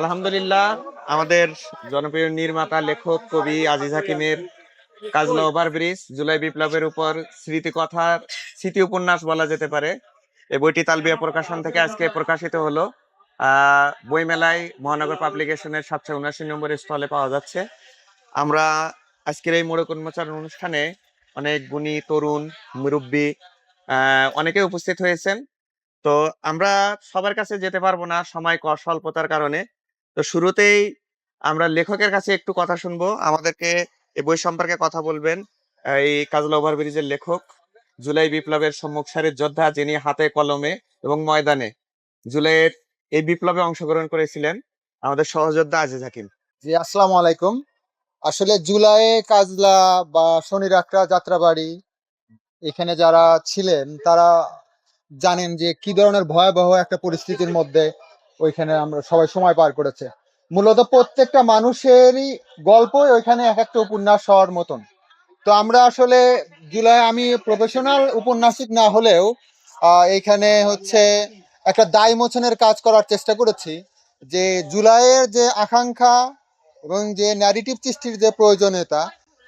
আলহামদুলিল্লাহ, আমাদের জনপ্রিয় নির্মাতা, লেখক, কবি আজিজ হাকিমের কাজলা ওভার ব্রিজ, জুলাই বিপ্লবের উপর স্মৃতি স্মৃতিকথার স্মৃতি উপন্যাস বলা যেতে পারে। এই বইটি তালবিয়া প্রকাশন থেকে আজকে প্রকাশিত হলো। বইমেলায় মহানগর পাবলিকেশনের সাতশো উনআশি নম্বর স্টলে পাওয়া যাচ্ছে। আমরা আজকের এই মোড়ক উন্মোচন অনুষ্ঠানে অনেক গুণী তরুণ, মুরব্বী অনেকে উপস্থিত হয়েছেন। তো আমরা সবার কাছে যেতে পারব না সময় স্বল্পতার কারণে। তো শুরুতেই আমরা লেখকের কাছে একটু কথা শুনব। আমাদেরকে এই বই সম্পর্কে কথা বলবেন। এই কাজলা ওভারব্রিজের লেখক, জুলাই বিপ্লবের সম্মুখ যোদ্ধা যিনি হাতে কলমে এবং ময়দানে জুলাইয়ের এই বিপ্লবে অংশগ্রহণ করেছিলেন আমাদের সহযোদ্ধা আজিজ হাকিম। জি, আসসালামু আলাইকুম। আসলে জুলাইয়ে কাজলা বা শনির শনিরাকড়া যাত্রাবাড়ি এখানে যারা ছিলেন, তারা জানেন যে কি ধরনের ভয়াবহ একটা পরিস্থিতির মধ্যে ওইখানে আমরা সবাই সময় পার করেছে। মূলত প্রত্যেকটা মানুষেরই গল্প ওইখানে এক একটা উপন্যাস হওয়ার মতন। তো আমরা আসলে জুলাই আমি প্রফেশনাল উপন্যাসিক না হলেও এইখানে হচ্ছে একটা দায় মোচনের কাজ করার চেষ্টা করেছি যে জুলাইয়ের যে আকাঙ্ক্ষা এবং যে ন্যারেটিভ সৃষ্টির যে প্রয়োজনীয়তা,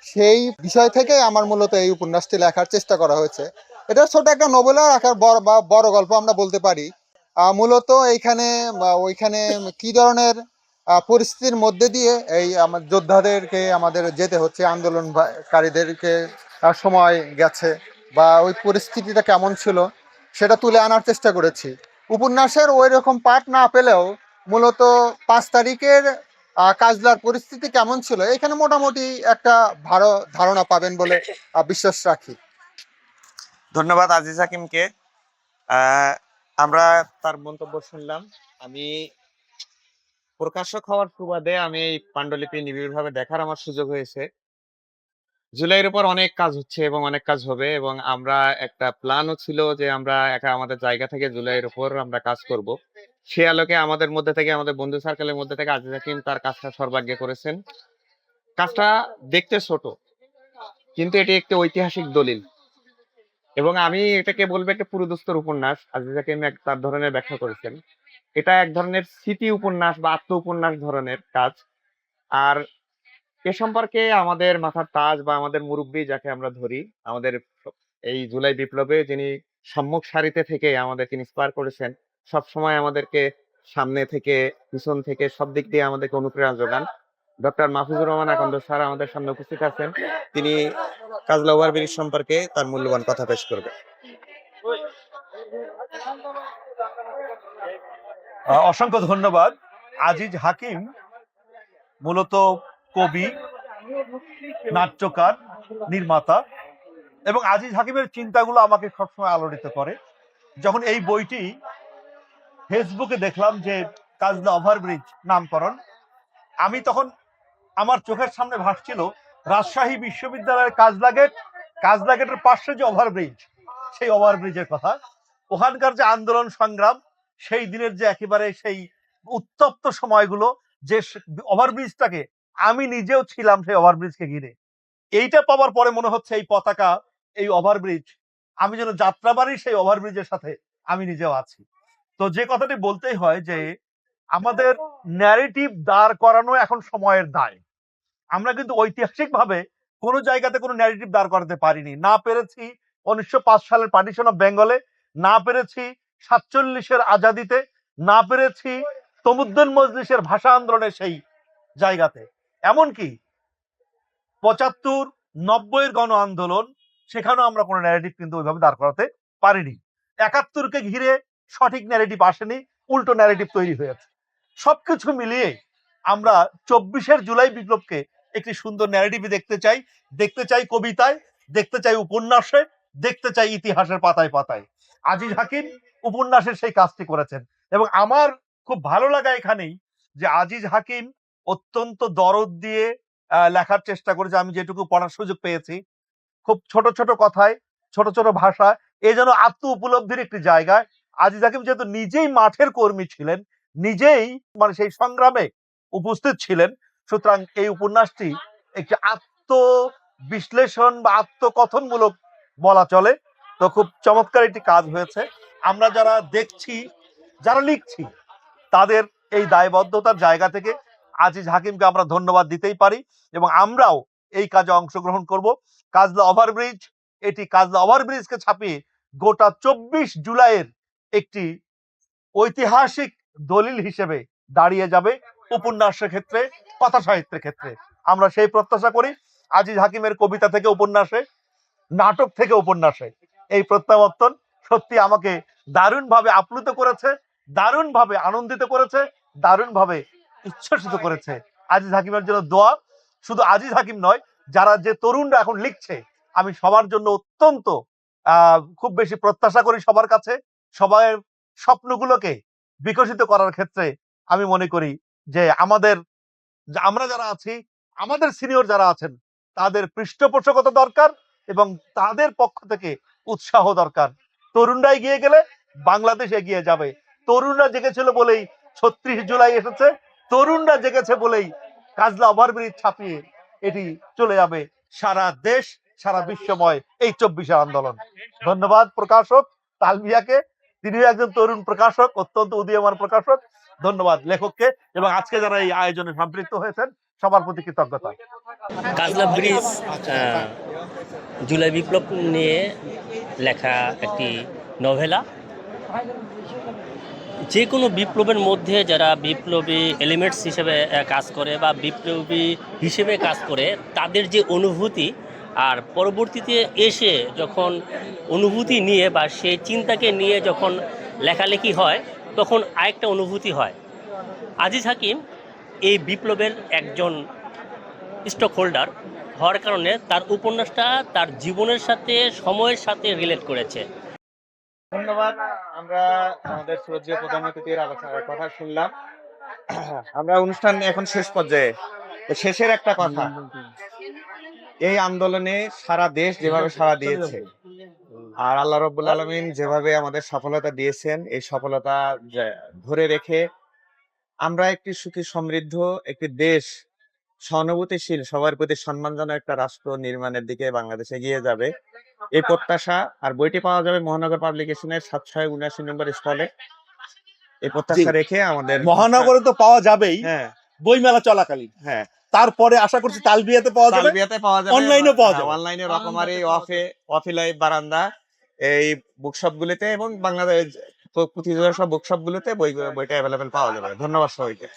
সেই বিষয় থেকে আমার মূলত এই উপন্যাসটি লেখার চেষ্টা করা হয়েছে। এটা ছোট একটা নোবেলার আকার, বড় বা বড় গল্প আমরা বলতে পারি। মূলত এইখানে ওইখানে কি ধরনের পরিস্থিতির মধ্যে দিয়ে এই আমার যোদ্ধাদেরকে আমাদের যেতে হচ্ছে, আন্দোলনকারীদেরকে সময় গেছে, বা ওই পরিস্থিতিটা কেমন ছিল সেটা তুলে আনার চেষ্টা করেছি। উপন্যাসের ওই রকম পাঠ না পেলেও মূলত পাঁচ তারিখের কাজলার পরিস্থিতি কেমন ছিল এখানে মোটামুটি একটা ভালো ধারণা পাবেন বলে বিশ্বাস রাখি। ধন্যবাদ আজিজ হাকিমকে। আমরা তার মন্তব্য শুনলাম। আমি প্রকাশক হওয়ার সুবাদে আমি এই পাণ্ডুলিপি নিবিড়ভাবে দেখার আমার সুযোগ হয়েছে। জুলাইয়ের উপর অনেক কাজ হচ্ছে এবং অনেক কাজ হবে এবং আমরা একটা প্ল্যানও ছিল যে আমরা একা আমাদের জায়গা থেকে জুলাইয়ের উপর আমরা কাজ করব। সে আলোকে আমাদের মধ্যে থেকে, আমাদের বন্ধু সার্কেলের মধ্যে থেকে আজিজ হাকিম তার কাজটা সর্বাগ্যে করেছেন। কাজটা দেখতে ছোট, কিন্তু এটি একটি ঐতিহাসিক দলিল। এবং আমি এটাকে বলব একটা পুরোদস্তর উপন্যাস আজিজ হাকিম এক তার ধরনের ব্যাখ্যা করেছেন। এটা এক ধরনের স্মৃতি উপন্যাস বা আত্ম উপন্যাস ধরনের কাজ। আর এ সম্পর্কে আমাদের মাথার তাজ বা আমাদের মুরব্বী যাকে আমরা ধরি, আমাদের এই জুলাই বিপ্লবে যিনি সম্মুখ সারিতে থেকে আমাদেরকে ইন্সপায়ার করেছেন সব সময় আমাদেরকে সামনে থেকে, পিছন থেকে সব দিক দিয়ে আমাদেরকে অনুপ্রেরণা যোগান। ডক্টর মাহফুজুর রহমান আকন্দ স্যার আমাদের সামনে উপস্থিত আছেন। তিনি কাজলা ওভারব্রিজ সম্পর্কে তার মূল্যবান কথা পেশ করবেন অসংখ্য ধন্যবাদ। আজিজ হাকিম, মূলত কবি, নাট্যকার, নির্মাতা, এবং আজিজ হাকিমের চিন্তাগুলো আমাকে সবসময় আলোড়িত করে। যখন এই বইটি ফেসবুকে দেখলাম যে কাজলা ওভারব্রিজ নামকরণ, আমি তখন আমার চোখের সামনে ভাসছিল, রাজশাহী বিশ্ববিদ্যালয়ের কাজলা গেট কাজলা গেটের পাশে যে ওভারব্রিজ সেই ওভারব্রিজের কথা। ওখানকার যে আন্দোলন সংগ্রাম, সেই দিনের যে একেবারে সেই উত্তপ্ত সময়গুলো, যে ওভারব্রিজটাকে আমি নিজেও ছিলাম সেই ওভারব্রিজকে ঘিরে। এইটা পাওয়ার পরে মনে হচ্ছে এই পতাকা, এই ওভারব্রিজ আমি যেন যাত্রাবাড়ির সেই ওভারব্রিজের সাথে আমি নিজেও আছি। তো যে কথাটি বলতেই হয় যে আমাদের ন্যারেটিভ দাঁড় করানো এখন সময়ের দায়। আমরা কিন্তু ঐতিহাসিক ভাবে কোনো জায়গাতে কোনো ন্যারেটিভ দাঁড় করাতে পারিনি। না পেরেছি উনিশশো পাঁচ সালের পার্টিশন অফ বেঙ্গলে না পেরেছি সাতচল্লিশের আজাদিতে, না পেরেছি তমুদ্দিন মজলিসের ভাষা আন্দোলনের সেই জায়গাতে। এমনকি পঁচাত্তর, নব্বইয়ের গণ আন্দোলন, সেখানেও আমরা কোনো ন্যারেটিভ কিন্তু ওইভাবে দাঁড় করাতে পারিনি। একাত্তরকে ঘিরে সঠিক ন্যারেটিভ আসেনি, উল্টো ন্যারেটিভ তৈরি হয়েছে। সবকিছু মিলিয়ে আমরা চব্বিশের জুলাই বিপ্লবকে একটি সুন্দর ন্যারেটিভে দেখতে চাই দেখতে চাই কবিতায়, দেখতে চাই উপন্যাসে, দেখতে চাই ইতিহাসের পাতায় পাতায়। আজিজ হাকিম উপন্যাসের সেই কাজটি করেছেন এবং আমার খুব ভালো লাগা এখানেই যে আজিজ হাকিম অত্যন্ত দরদ দিয়ে লেখার চেষ্টা করেছে। আমি যেটুকু পড়ার সুযোগ পেয়েছি, খুব ছোট ছোট কথায়, ছোট ছোট ভাষা এ যেন আত্ম উপলব্ধির একটি জায়গায়। আজিজ হাকিম যেহেতু নিজেই মাঠের কর্মী ছিলেন নিজেই মানে সেই সংগ্রামে উপস্থিত ছিলেন। সুতরাং এই উপন্যাসটি একটি আত্ম বিশ্লেষণ বা আত্মকথনমূলক বলা চলে। তো খুব চমৎকার একটি কাজ হয়েছে। আমরা যারা দেখছি, যারা লিখছি, তাদের এই দায়বদ্ধতার জায়গা থেকে আজিজ হাকিমকে আমরা ধন্যবাদ দিতেই পারি এবং আমরাও এই কাজে অংশগ্রহণ করব। কাজলা ওভারব্রিজ, এটি কাজলা ওভারব্রিজকে ছাপিয়ে গোটা চব্বিশ জুলাইয়ের একটি ঐতিহাসিক দলিল হিসেবে দাঁড়িয়ে যাবে উপন্যাসের ক্ষেত্রে, কথা সাহিত্যের ক্ষেত্রে। আমরা সেই প্রত্যাশা করি আজিজ হাকিমের কবিতা থেকে উপন্যাসে, নাটক থেকে উপন্যাসে। এই প্রত্যাবর্তন সত্যি আমাকে দারুণভাবে আপ্লুত করেছে, দারুণভাবে আনন্দিত করেছে, দারুণভাবে উচ্ছ্বসিত করেছে। আজিজ হাকিমের জন্য দোয়া, শুধু আজিজ হাকিম নয়, যারা যে তরুণরা এখন লিখছে, আমি সবার জন্য অত্যন্ত খুব বেশি প্রত্যাশা করি সবার কাছে। সবাই স্বপ্নগুলোকে বিকশিত করার ক্ষেত্রে আমি মনে করি যে আমাদের আমরা যারা আছি, আমাদের সিনিয়র যারা আছেন, তাদের পৃষ্ঠপোষকতা দরকার এবং তাদের পক্ষ থেকে উৎসাহ দরকার। তরুণরা এগিয়ে গেলে বাংলাদেশ এগিয়ে যাবে। তরুণরা জেগেছিল বলেই ছত্রিশ জুলাই এসেছে। তরুণরা জেগেছে বলেই কাজলা ওভারব্রিজ ছাপিয়ে এটি চলে যাবে। সারা দেশ, সারা বিশ্বময় এই চব্বিশের আন্দোলন। ধন্যবাদ প্রকাশক তালমিয়াকে। তিনিও একজন তরুণ প্রকাশক, অত্যন্ত উদীয়মান প্রকাশক। ধন্যবাদ লেখককে এবং আজকে যারা এই আয়োজনে সম্পৃক্ত হয়েছেন, সবার প্রতি কৃতজ্ঞতা। কাজলা ব্রিজ জুলাই বিপ্লব নিয়ে লেখা একটি নভেলা। যে কোনো বিপ্লবের মধ্যে যারা বিপ্লবী এলিমেন্টস হিসেবে কাজ করে বা বিপ্লবী হিসেবে কাজ করে, তাদের যে অনুভূতি আর পরবর্তীতে এসে যখন অনুভূতি নিয়ে বা সেই চিন্তাকে নিয়ে যখন লেখালেখি হয়, তখন আরেকটা অনুভূতি হয়। আজিজ হাকিম এই বিপ্লবের একজন স্টক হোল্ডার হওয়ার কারণে তার উপন্যাসটা তার জীবনের সাথে, সময়ের সাথে রিলেট করেছে। ধন্যবাদ। আমরা আমাদের শ্রদ্ধেয় প্রধান অতিথির আলোচনার কথা শুনলাম। আমরা অনুষ্ঠান এখন শেষ পর্যায়ে। শেষের একটা কথা। এই আন্দোলনে সারা দেশ যেভাবে সাড়া দিয়েছে। আর আল্লাহ রব্বুল আলমিন যেভাবে আমাদের সফলতা দিয়েছেন এই সফলতা ধরে রেখে আমরা একটি সুখী সমৃদ্ধ একটি দেশ সহানুভূতিশীল সবার প্রতি সম্মানজনক একটা রাষ্ট্র নির্মাণের দিকে বাংলাদেশ এগিয়ে যাবে। এই প্রত্যাশা আর বইটি পাওয়া যাবে মহানগর পাবলিকেশনের সাত ছয় উনআশি নম্বর স্থলে এই প্রত্যাশা রেখে আমাদের মহানগরে তো পাওয়া যাবেই। হ্যাঁ। বইমেলা চলাকালীন। হ্যাঁ। তারপরে আশা করছি তালবিয়াতে পাওয়া যাবে। তালবিয়াতে পাওয়া যাবে। অনলাইনে পাওয়া যাবে। অনলাইনে রকমারি অফে অফি লাইভ বারান্দা এই বুকশপ গুলিতে এবং বাংলাদেশ প্রতিযোগিতা সব বুকশপ গুলোতে বই বইটা অ্যাভেলেবেল পাওয়া যাবে। ধন্যবাদ সবাইকে।